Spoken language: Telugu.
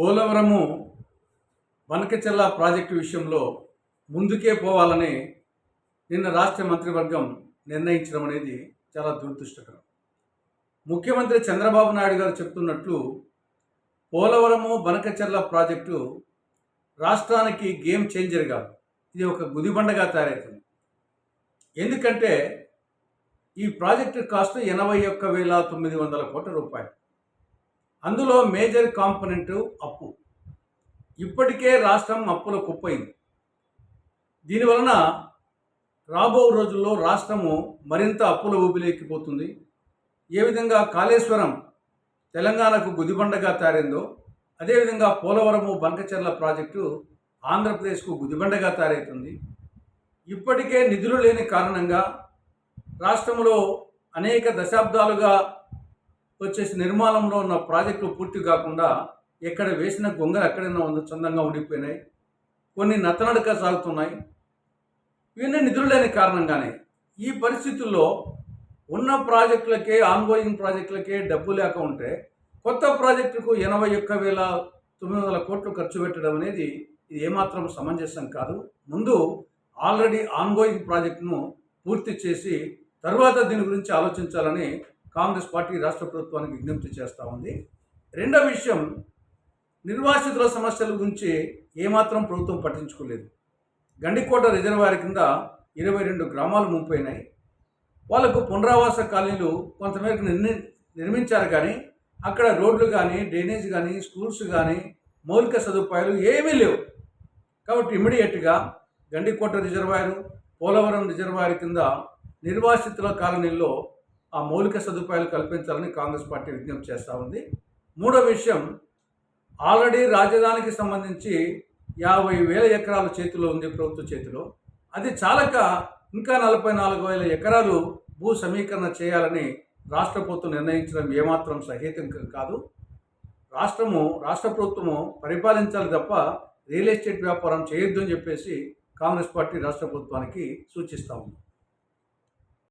పోలవరము వనకచెల్ల ప్రాజెక్టు విషయంలో ముందుకే పోవాలని నిన్న రాష్ట్ర మంత్రివర్గం నిర్ణయించడం అనేది చాలా దురదృష్టకరం. ముఖ్యమంత్రి చంద్రబాబు నాయుడు గారు చెప్తున్నట్లు పోలవరము బనకచెర్ల ప్రాజెక్టు రాష్ట్రానికి గేమ్ చేంజర్ కాదు. ఇది ఒక గుదిబండగా తయారవుతుంది ఎందుకంటే ఈ ప్రాజెక్టు కాస్ట్ ఎనభై ఒక్క వేల తొమ్మిది వందల కోట్ల రూపాయలు. అందులో మేజర్ కాంపోనెంట్ అప్పు. ఇప్పటికే రాష్ట్రం అప్పుల కుప్పైంది. దీనివలన రాబో రోజుల్లో రాష్ట్రము మరింత అప్పుల ఊపిలేకిపోతుంది ఏ విధంగా కాళేశ్వరం తెలంగాణకు గుదిబండగా తయారైందో అదేవిధంగా పోలవరము బంకచెర్ల ప్రాజెక్టు ఆంధ్రప్రదేశ్కు గుదిబండగా తయారవుతుంది ఇప్పటికే నిధులు లేని కారణంగా రాష్ట్రంలో అనేక దశాబ్దాలుగా వచ్చేసి నిర్మాణంలో ఉన్న ప్రాజెక్టులు పూర్తి కాకుండా ఎక్కడ వేసిన గొంగలు ఎక్కడైనా ఉంది చందంగా ఉండిపోయినాయి. కొన్ని నత్తనడక సాగుతున్నాయి. ఇవన్నీ నిధులు లేని కారణంగానే ఈ పరిస్థితుల్లో ఉన్న ప్రాజెక్టులకే ఆన్గోయింగ్ ప్రాజెక్టులకే డబ్బు లేక ఉంటే కొత్త ప్రాజెక్టుకు ఎనభై ఒక్క వేల తొమ్మిది వందల కోట్లు ఖర్చు పెట్టడం అనేది ఇది ఏమాత్రం సమంజసం కాదు. ముందు ఆల్రెడీ ఆన్గోయింగ్ ప్రాజెక్టును పూర్తి చేసి తర్వాత దీని గురించి ఆలోచించాలని కాంగ్రెస్ పార్టీ రాష్ట్ర ప్రభుత్వానికి విజ్ఞప్తి చేస్తూ ఉంది. రెండో విషయం నిర్వాసితుల సమస్యల గురించి ఏమాత్రం ప్రభుత్వం పట్టించుకోలేదు. గండికోట రిజర్వాయర్ కింద ఇరవై రెండు గ్రామాలు ముంపోయినాయి వాళ్ళకు పునరావాస కాలనీలు కొంతమేరకు నిర్మి నిర్మించారు కానీ అక్కడ రోడ్లు కానీ డ్రైనేజ్ కానీ స్కూల్స్ కానీ మౌలిక సదుపాయాలు ఏమీ లేవు. కాబట్టి ఇమీడియట్గా గండికోట రిజర్వాయరు పోలవరం రిజర్వాయర్ కింద నిర్వాసితుల కాలనీల్లో ఆ మౌలిక సదుపాయాలు కల్పించాలని కాంగ్రెస్ పార్టీ విజ్ఞప్తి చేస్తూ ఉంది. మూడో విషయం ఆల్రెడీ రాజధానికి సంబంధించి యాభై వేల ఎకరాల చేతిలో ఉంది ప్రభుత్వ చేతిలో. అది చాలక ఇంకా నలభై నాలుగు వేల ఎకరాలు భూ సమీకరణ చేయాలని రాష్ట్ర ప్రభుత్వం నిర్ణయించడం ఏమాత్రం సహేతం కాదు. రాష్ట్రము రాష్ట్ర ప్రభుత్వము పరిపాలించాలి తప్ప రియల్ ఎస్టేట్ వ్యాపారం చేయొద్దు అని చెప్పేసి కాంగ్రెస్ పార్టీ రాష్ట్ర ప్రభుత్వానికి సూచిస్తూ ఉంది.